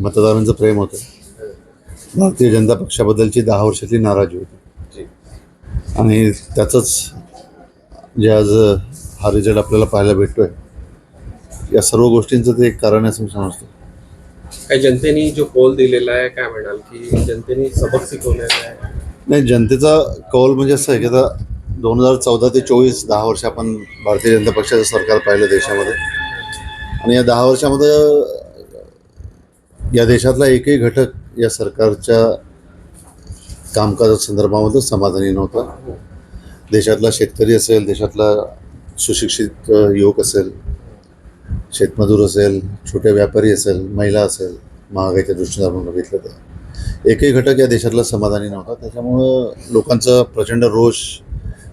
मतदारांचं प्रेम होतं. भारतीय जनता पक्षाबद्दलची दहा वर्षातली नाराजी होती. आणि त्याचंच जे आज हा रिझल्ट आपल्याला पाहायला भेटतोय या सर्व गोष्टींचं ते एक कारण असं मी समजतो. काही जनतेने जो कौल दिलेला आहे काय म्हणाल की जनतेने सबक शिकवलेला आहे? नाही जनतेचा कौल म्हणजे असं आहे की आता दोन हजार चौदा ते चोवीस दहा वर्ष आपण भारतीय जनता पक्षाचं सरकार पाहिलं देशामध्ये. आणि या दहा वर्षामध्ये या देशातला एकही घटक या सरकारच्या कामकाजा संदर्भामध्ये समाधानी नव्हता. देशातला शेतकरी असेल देशातला सुशिक्षित युवक असेल शेतमजूर असेल छोटे व्यापारी असेल महिला असेल महागाईच्या दृष्टीने आपण बघितलं तर. एकही घटक या देशातला समाधानी नव्हता. त्याच्यामुळं लोकांचा प्रचंड रोष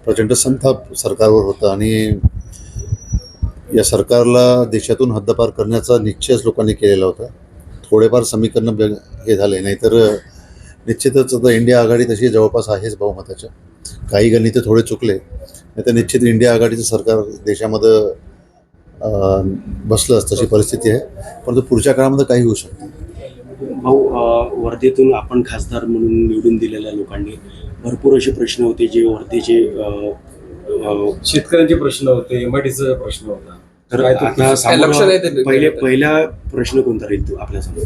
प्रचंड संताप सरकारवर होता आणि या सरकारला देशातून हद्दपार करण्याचा निश्चयच लोकांनी केलेला होता. थोडेफार समीकरणं हे झाले. नाहीतर निश्चितच आता इंडिया आघाडी तशी जवळपास आहेच बहुमताच्या काही गणिते थोडे चुकले. नाही तर निश्चित इंडिया आघाडीचं सरकार देशामध्ये अं, बसलं तशी परिस्थिती आहे. परंतु पुढच्या काळामध्ये काही होऊ शकतं. भाऊ वर्धेतून आपण खासदार म्हणून निवडून दिलेल्या लोकांनी भरपूर असे प्रश्न होते जे वर्धेचे शेतकऱ्यांचे प्रश्न होते एमआयडीचा प्रश्न होता. तर आता लक्ष नाही पहिले. पहिला प्रश्न कोणता राहील तो आपल्यासमोर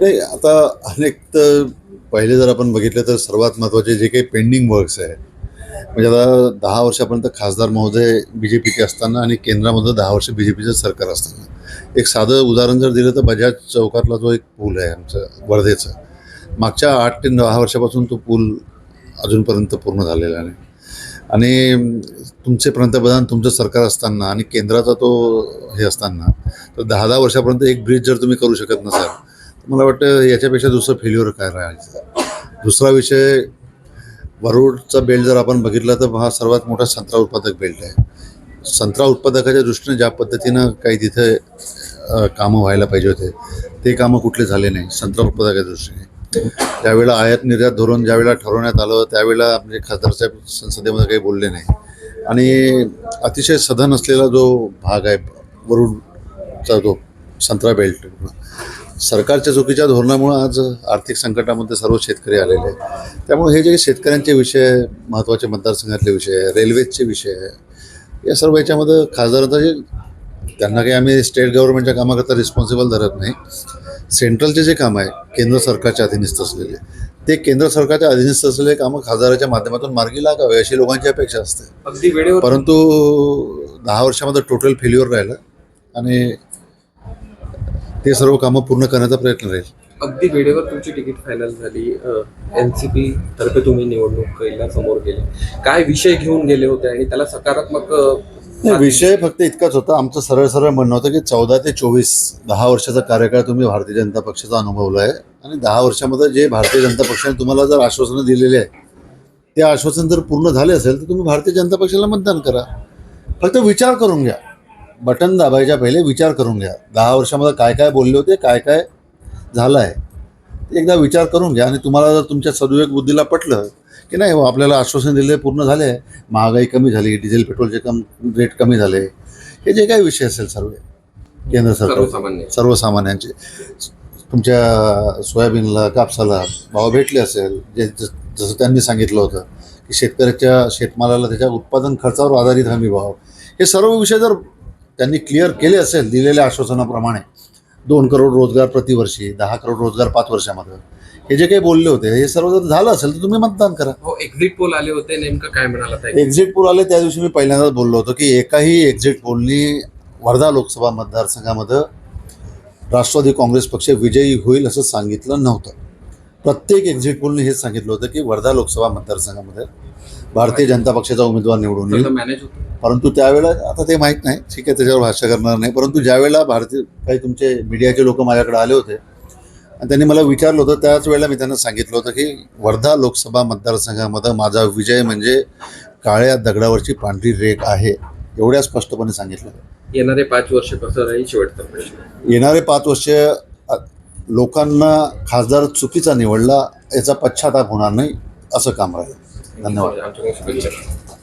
नाही आता अनेक तर पहिले जर आपण बघितलं तर सर्वात महत्त्वाचे जे काही पेंडिंग वर्क्स आहे म्हणजे आता दहा वर्षापर्यंत खासदार महोदय बी जे पीचे असताना आणि केंद्रामध्ये दहा वर्ष बी जे पीचं सरकार असताना. एक साधं उदाहरण जर दिलं तर बजाज चौकातला जो एक पूल आहे आमचं वर्धेचा. मागच्या आठ ते दहा वर्षापासून तो पूल अजूनपर्यंत पूर्ण झालेला नाही. आणि तुमचे पंतप्रधान तुमचं सरकार असताना आणि केंद्राचा तो हे असताना तर दहा दहा वर्षापर्यंत एक ब्रिज जर तुम्ही करू शकत नसाल तर मला वाटतं याच्यापेक्षा दुसरं फेल्युअर काय राहायचं? दुसरा विषय वरुडचा बेल्ट जर आपण बघितला तर हा सर्वात मोठा संत्रा उत्पादक बेल्ट आहे. संत्रा उत्पादकाच्या दृष्टीने ज्या पद्धतीनं काही तिथे कामं व्हायला पाहिजे होते ते कामं कुठले झाले नाही संत्रा उत्पादकाच्या दृष्टीने. त्यावेळेला आयात निर्यात धोरण ज्यावेळेला ठरवण्यात आलं त्यावेळेला म्हणजे खासदार साहेब संसदेमध्ये काही बोलले नाही. आणि अतिशय सधन असलेला जो भाग आहे वरुडचा जो संत्रा बेल्ट सरकारच्या चुकीच्या धोरणामुळे आज आर्थिक संकटामध्ये सर्व शेतकरी आलेले आहेत. त्यामुळे हे जे शेतकऱ्यांचे विषय महत्त्वाचे मतदारसंघातले विषय आहे रेल्वेचे विषय आहे या सर्व याच्यामध्ये खासदारांचा जे त्यांना काही आम्ही स्टेट गव्हर्नमेंटच्या कामाकरता रिस्पॉन्सिबल धरत नाही. सेंट्रलचे जे काम आहे केंद्र सरकारच्या अधीनस्थ असलेले ते केंद्र सरकारच्या अधीनस्थ असलेले कामं खासदाराच्या माध्यमातून मार्गी लागावे अशी लोकांची अपेक्षा असते. अगदी वेळेवर परंतु दहा वर्षामध्ये टोटल फेल्युअर राहिलं आणि ते सर्व कामं पूर्ण करण्याचा प्रयत्न राहील. अगदी वेळेवर तुमची तिकीट फायनल झाली. एन सी पी तर्फे तुम्ही निवडणुकीला समोर गेले. काय विषय घेऊन गेले होते आणि त्याला सकारात्मक नाही, विषय फक्त इतकाच होता. आमचं सरळ सरळ म्हणणं होतं की चौदा ते चोवीस दहा वर्षाचा कार्यकाळ तुम्ही भारतीय जनता पक्षाचा अनुभवला आहे आणि दहा वर्षामध्ये जे भारतीय जनता पक्षाने तुम्हाला जर आश्वासनं दिलेली आहे ते आश्वासन जर पूर्ण झाले असेल तर तुम्ही भारतीय जनता पक्षाला मतदान करा. फक्त विचार करून घ्या. बटन दाबायच्या पहिले विचार करून घ्या. दहा वर्षामध्ये काय काय बोलले होते काय काय झालं आहे ते एकदा विचार करून घ्या. आणि तुम्हाला जर तुमच्या सदुविवेक बुद्धीला पटलं की नाही हो, आपल्याला आश्वासन दिले पूर्ण झाले महागाई कमी झाली डिझेल पेट्रोलचे कम रेट कमी झाले. हे जे काही विषय असेल सर्व केंद्र सरकार सर्वसामान्य. सर्वसामान्यांचे. तुमच्या सोयाबीनला कापसाला भाव भेटले असेल जे जसं त्यांनी सांगितलं होतं की शेतकऱ्याच्या शेतमालाला त्याच्या उत्पादन खर्चावर आधारित हमी भाव. हे सर्व विषय जर त्यांनी क्लिअर केले असेल दिलेल्या आश्वासनाप्रमाणे दोन करोड रोजगार प्रतिवर्षी दहा करोड रोजगार पाच वर्षामध्ये हे जे काही बोलले होते हे सर्व जर झालं असेल तर तुम्ही मतदान करा. हो एक्झिट पोल आले होते नेमकं काय म्हणाला ताई? एक्झिट पोल आले त्या दिवशी मी पहिल्यांदाच बोललो होतो की एकाही एक्झिट पोलनी वर्धा लोकसभा मतदारसंघामध्ये राष्ट्रवादी काँग्रेस पक्ष विजयी होईल असं सांगितलं नव्हतं. प्रत्येक एक्झिट पोलने हेच सांगितलं होतं की वर्धा लोकसभा मतदारसंघामध्ये भारतीय जनता पक्षाचा उमेदवार निवडून येईल. सगळं मॅनेज होतं. परंतु त्यावेळेला आता ते माहीत नाही ठीक आहे त्याच्यावर भाष्य करणार नाही परंतु ज्यावेळेला भारतीय काही तुमचे मीडियाचे लोक माझ्याकडे आले होते आणि त्यांनी मला विचारलं होतं त्याच वेळेला मी त्यांना सांगितलं होतं की वर्धा लोकसभा मतदारसंघामध्ये माझा विजय म्हणजे काळ्या दगडावरची पांढरी रेख आहे एवढ्या स्पष्टपणे सांगितलं येणारे पाच वर्ष कसं राहील शेवटचा प्रश्न. येणारे पाच वर्ष लोकांना खासदार चुकीचा निवडला याचा पश्चाताप होणार नाही असं काम राहील. धन्यवाद.